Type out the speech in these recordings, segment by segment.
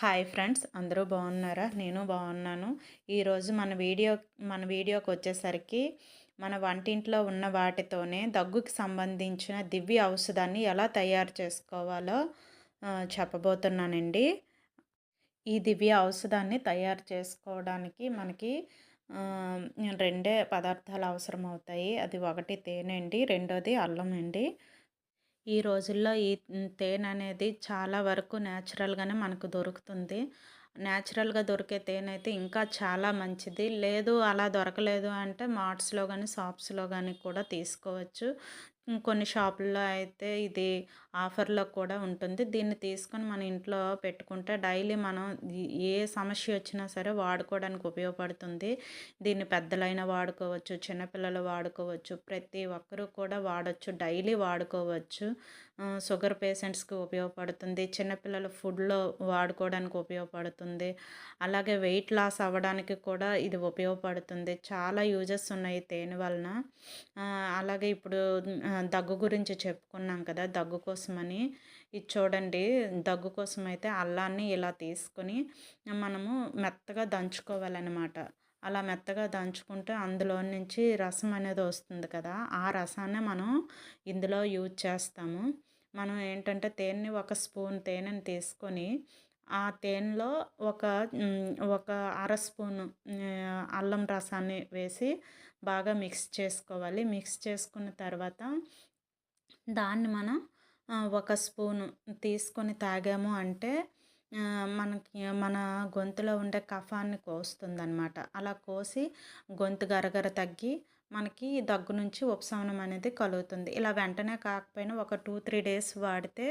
Hi friends అందరూ బాగున్నారా? నేను బాగున్నాను. ఈరోజు మన వీడియో మన వీడియోకి వచ్చేసరికి మన వంటింట్లో ఉన్న వాటితోనే దగ్గుకి సంబంధించిన దివ్య ఔషధాన్ని ఎలా తయారు చేసుకోవాలో చెప్పబోతున్నానండి. ఈ దివ్య ఔషధాన్ని తయారు చేసుకోవడానికి మనకి రెండే పదార్థాలు అవసరం అవుతాయి అది ఒకటి తేనె అండి రెండోది అల్లం అండి. ఈ రోజుల్లో ఈ తేనె అనేది చాలా వరకు న్యాచురల్గానే మనకు దొరుకుతుంది. న్యాచురల్గా దొరికే తేనె అయితే ఇంకా చాలా మంచిది. లేదు అలా దొరకలేదు అంటే మార్ట్స్లో కానీ షాప్స్లో కానీ కూడా తీసుకోవచ్చు. కొన్ని షాపుల్లో అయితే ఇది ఆఫర్లో కూడా ఉంటుంది. దీన్ని తీసుకొని మన ఇంట్లో పెట్టుకుంటే డైలీ మనం ఏ సమస్య వచ్చినా సరే వాడుకోవడానికి ఉపయోగపడుతుంది. దీన్ని పెద్దలైన వాడుకోవచ్చు చిన్నపిల్లలు వాడుకోవచ్చు ప్రతి ఒక్కరూ కూడా వాడచ్చు డైలీ వాడుకోవచ్చు. షుగర్ పేషెంట్స్కి ఉపయోగపడుతుంది. చిన్నపిల్లల ఫుడ్లో వాడుకోవడానికి ఉపయోగపడుతుంది. అలాగే వెయిట్ లాస్ అవ్వడానికి కూడా ఇది ఉపయోగపడుతుంది. చాలా యూజెస్ ఉన్నాయి తేనె వలన. అలాగే ఇప్పుడు దగ్గు గురించి చెప్పుకున్నాం కదా దగ్గు కోసమని. ఇది చూడండి దగ్గు కోసం అయితే అల్లాన్ని ఇలా తీసుకొని మనము మెత్తగా దంచుకోవాలన్నమాట. అలా మెత్తగా దంచుకుంటే అందులో నుంచి రసం అనేది వస్తుంది కదా ఆ రసాన్ని మనం ఇందులో యూజ్ చేస్తాము. మనం ఏంటంటే తేనెని ఒక స్పూన్ తేనెని తీసుకొని ఆ తేనెలో ఒక ఒక అర స్పూను అల్లం రసాన్ని వేసి బాగా మిక్స్ చేసుకోవాలి. మిక్స్ చేసుకున్న తర్వాత దాన్ని మనం ఒక స్పూను తీసుకొని తాగాము అంటే మనకి మన గొంతులో ఉండే కఫాన్ని కోస్తుందనమాట అలా కోసి గొంతు గరగర తగ్గి మనకి దగ్గు నుంచి ఉపశమనం అనేది కలుగుతుంది. ఇలా వెంటనే కాకపోయినా ఒక టూ త్రీ డేస్ వాడితే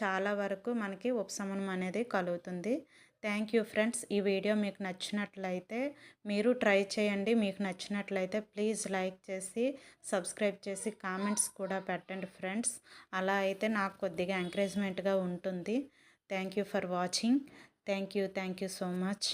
చాలా వరకు మనకి ఉపశమనం అనేది కలుగుతుంది. థ్యాంక్ యూ ఫ్రెండ్స్ ఈ వీడియో మీకు నచ్చినట్లయితే మీరు ట్రై చేయండి. మీకు నచ్చినట్లయితే ప్లీజ్ లైక్ చేసి సబ్స్క్రైబ్ చేసి కామెంట్స్ కూడా పెట్టండి ఫ్రెండ్స్ అలా అయితే నాకు కొద్దిగా ఎంకరేజ్మెంట్గా ఉంటుంది. Thank you for watching thank you thank you so much